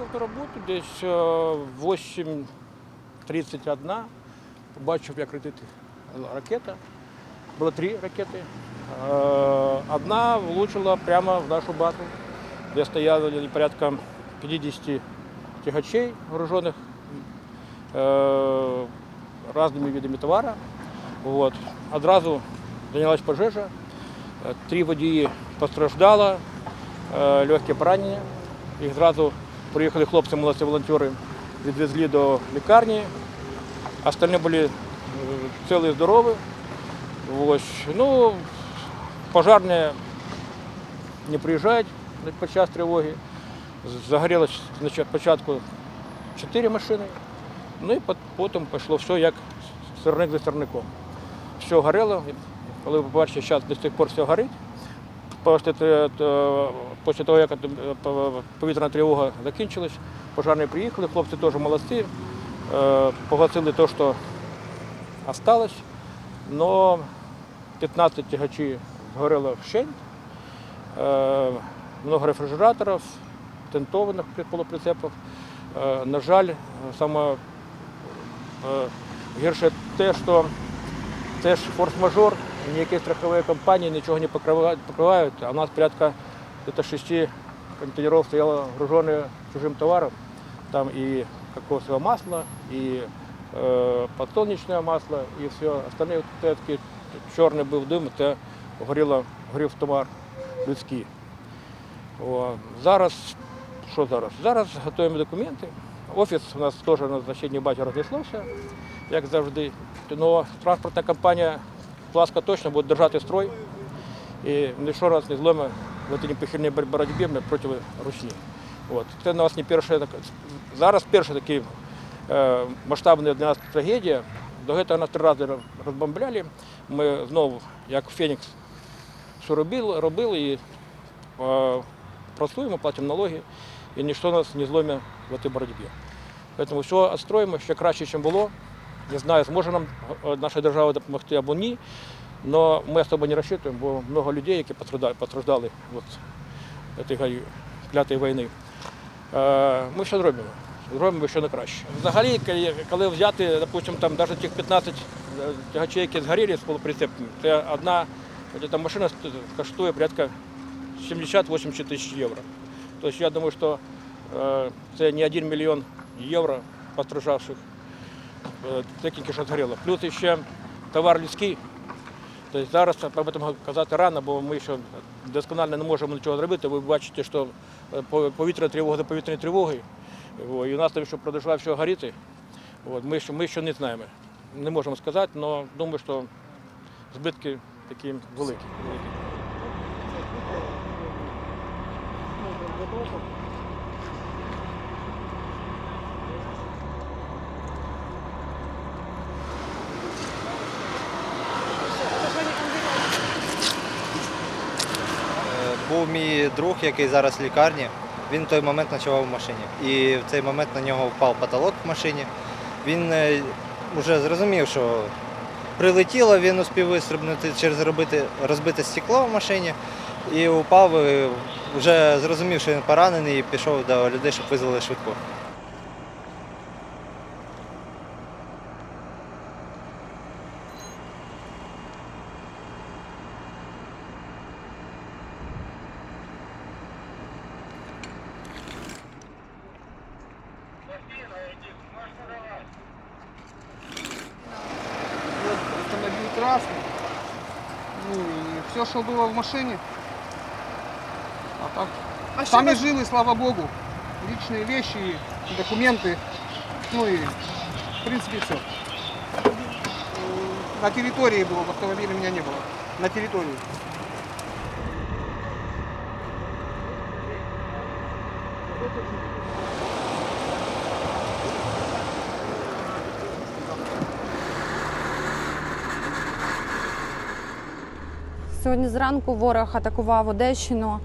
Я їхав на роботу десь е, в 8.31. Побачив, як летить ракета. Було три ракети. Е, Одна влучила прямо в нашу базу, де стояло порядка 50 тягачей вооружених е, різними видами товару. От. Одразу зайнялась пожежа. Е, Три водії постраждало, е, легке поранення. Їх зразу приїхали хлопці, молодці волонтери, відвезли до лікарні. Остальні були е, цілі і здорові. Ось. Ну, пожарні не приїжджають під час тривоги. Загорілось значить, спочатку чотири машини, ну і потім пішло все як сирник за сирником. Все горіло, коли побачите, зараз до сих пор все горить. Після, того, як е, повітряна тривога закінчилась, пожарні приїхали, хлопці теж молодці, е, погасили те, що залишилось, але 15 тягачів згоріло вщент, е, много рефрижераторів, тентованих полуприцепів. На жаль, саме гірше те, що це ж форс-мажор, ніякі страхові компанії нічого не покривають, а у нас порядка где-то шести контейнеров стояло гружене чужим товаром. Там и кокосовое масло, и э, подсолнечное масло, и все остальне от чорний був дим, це горіло, горів товар людський. О, зараз, що зараз? Зараз готуємо документи. Офіс у нас теж на значенні бачу рознеслося, як завжди. Но транспортна компанія Пласка точно буде держати строй і ніщо нас не зломе в цій непохильній бор- боротьбі проти ручні. От. Це у нас не перша так- зараз перша така е, масштабна для нас трагедія. До цього нас три рази розбомбляли. Ми знову, як Фенікс, що робили, робили і е, працюємо, платимо налоги, і ніщо нас не зломе в цій боротьбі. Тому все відстроїмо ще краще, ніж було. Не знаю, зможе нам е, наша держава допомогти або ні. Но ми особо не розчитуємо, бо багато людей, які постраждали, від цієї клятої війни. Е, Ми що зробимо? Зробимо ще не краще. Взагалі, коли- взяти, допустимо, там навіть тих 15 тягачей, які згоріли з полуприцепами, це одна ця машина коштує порядка 70-80 тисяч євро. Тобто я думаю, що е, це не 1 мільйон євро постраждавших е, техніки, що згоріло. Плюс ще товар людський. Тобто зараз об цьому казати рано, бо ми ще досконально не можемо нічого зробити. Ви бачите, що е, повітряна тривога за повітряною тривогою. І у нас там ще продовжує все горіти. От, ми, ще, ми ще не знаємо. Не можемо сказати, але думаю, що збитки такі великі. великі. Був мій друг, який зараз в лікарні. Він в той момент ночував в машині. І в цей момент на нього впав потолок в машині. Він вже зрозумів, що прилетіло, він успів вистрибнути через робити, розбите стекло в машині і упав. і Вже зрозумів, що він поранений і пішов до людей, щоб визвали швидку. Красный. Ну и все, что было в машине. А так. А Сами вас- живы, слава богу. Личные вещи, документы. Ну и В принципе, все. На территории было, в автомобиле меня не было. На территории. Сьогодні зранку ворог атакував Одещину.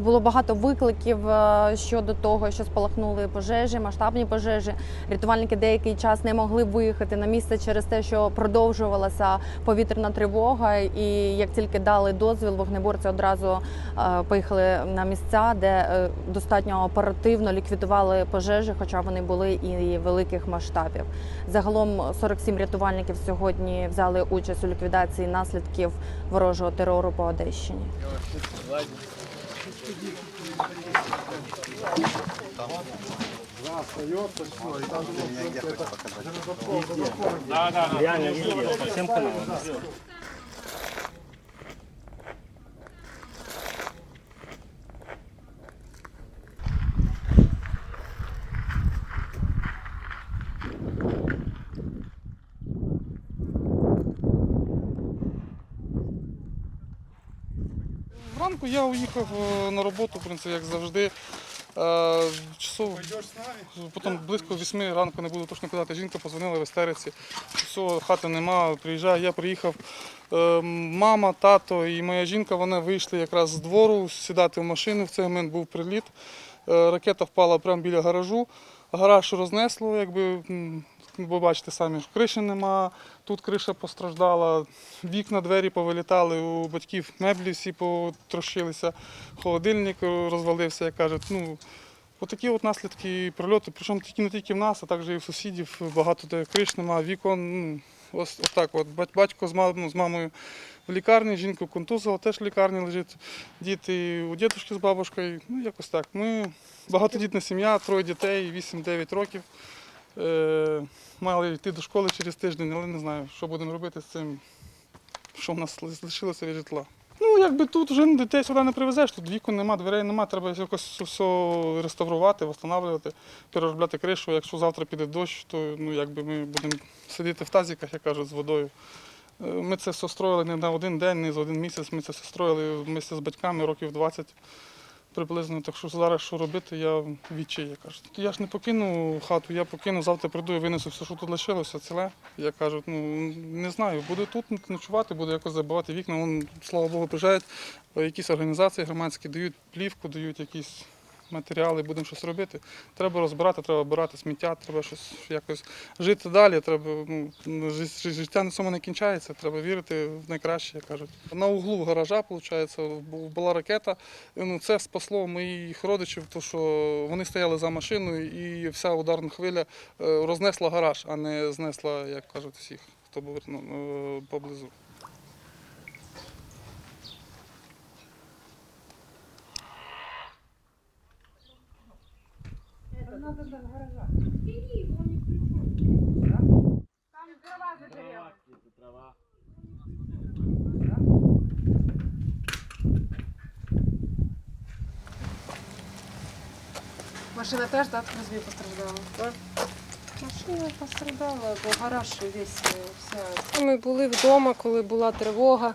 Було багато викликів е, щодо того, що спалахнули пожежі, масштабні пожежі. Рятувальники деякий час не могли виїхати на місце через те, що продовжувалася повітряна тривога. І як тільки дали дозвіл, вогнеборці одразу е, поїхали на місця, де е, достатньо оперативно ліквідували пожежі, хоча вони були і великих масштабів. Загалом 47 рятувальників сьогодні взяли участь у ліквідації наслідків ворожого терору по Одещині. Реально видел, по всем каналам. Вранку я уїхав е, на роботу, в принципі, як завжди. Е, Часов, потім близько вісьми ранку не буду точно казати. Жінка позвонила в істериці. Все, хати нема, приїжджаю. Я приїхав. Е, Мама, тато і моя жінка вони вийшли якраз з двору сідати в машину. В цей момент був приліт. Ракета впала прямо біля гаражу. Гараж рознесло, якби ви бачите самі, криші нема, тут криша постраждала, вікна, двері повилітали, у батьків меблі всі потрощилися, холодильник розвалився, як кажуть. Ну, отакі от наслідки прильоту, причому тільки не тільки в нас, а також і в сусідів. Багато де криш нема, вікон. Ну, ось, ось так. От. Батько з, мам- ну, з мамою в лікарні, жінку контузила, теж в лікарні лежить. Діти у дідушки з бабушкою. Ну, якось так. Ми багатодітна сім'я, троє дітей, 8-9 років. Е, мали йти до школи через тиждень, але не знаю, що будемо робити з цим, що в нас лишилося від житла. Ну, якби тут вже дітей сюди не привезеш, тут вікон нема, дверей нема, треба якось все реставрувати, встановлювати, переробляти кришу. Якщо завтра піде дощ, то ну, якби ми будемо сидіти в тазиках, як кажуть, з водою. Е, Ми це все строїли не на один день, не за один місяць. Ми це все строїли вместе з батьками років 20 приблизно. Так що зараз що робити, я в я кажу. Я ж не покину хату, я покину, завтра прийду і винесу все, що тут лишилося, ціле. Я кажу, ну не знаю, буду тут ночувати, буду якось забивати вікна. Вон, слава Богу, приїжджають якісь організації громадські, дають плівку, дають якісь матеріали, будемо щось робити. Треба розбирати, треба обирати сміття, треба щось якось жити далі. Треба, ну, жи- жи- життя на цьому не кінчається, треба вірити в найкраще, як кажуть. На углу гаража, виходить, була ракета. Ну, це спасло моїх родичів, тому що вони стояли за машиною і вся ударна хвиля е, рознесла гараж, а не знесла, як кажуть, всіх, хто був ну, е, поблизу. Машина теж так розбій постраждала? Так. Машина пострадала, бо гараж весь е, вся. Ми були вдома, коли була тривога,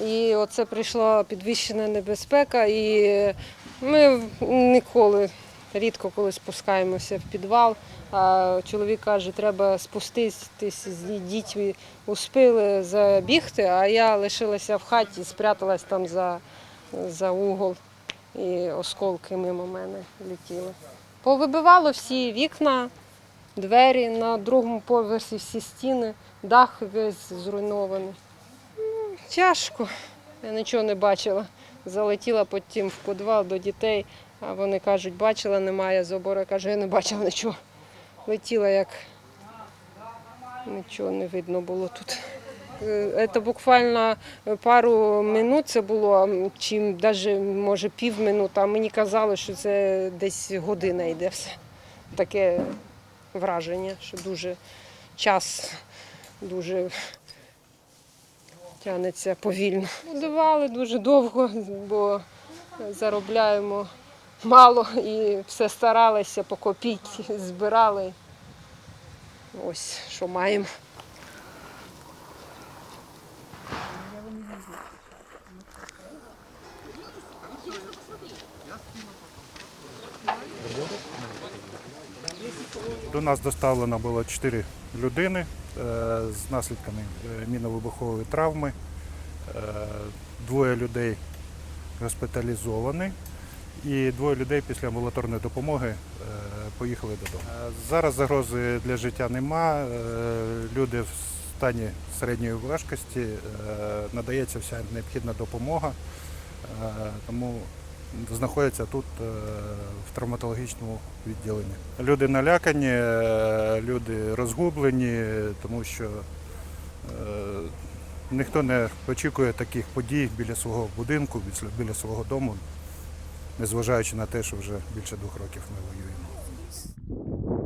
і оце прийшла підвищена небезпека, і ми ніколи, рідко коли спускаємося в підвал. А чоловік каже, треба спуститись з дітьми. Успіли забігти, а я лишилася в хаті, спряталась там за, за угол, і осколки мимо мене летіли. Повибивало всі вікна, двері на другому поверсі, всі стіни, дах весь зруйнований. Тяжко. Я нічого не бачила. Залетіла потім в підвал до дітей, а вони кажуть, бачила, немає забору. Я кажу, я не бачила нічого. Летіла як нічого не видно було тут. Е, Це буквально пару минут це було, чи навіть може півминути, а мені казали, що це десь година йде все. Таке враження, що дуже час дуже тягнеться повільно. Будували дуже довго, бо заробляємо мало і все старалися по копійці збирали. ось що маємо. До нас доставлено було 4 людини е, з наслідками е, мінно-вибухової травми. Е, Двоє людей госпіталізовані і двоє людей після амбулаторної допомоги е, поїхали додому. Е, Зараз загрози для життя нема. е, Люди в стані середньої важкості, надається вся необхідна допомога, тому знаходяться тут в травматологічному відділенні. Люди налякані, люди розгублені, тому що ніхто не очікує таких подій біля свого будинку, біля свого дому, незважаючи на те, що вже більше двох років ми воюємо.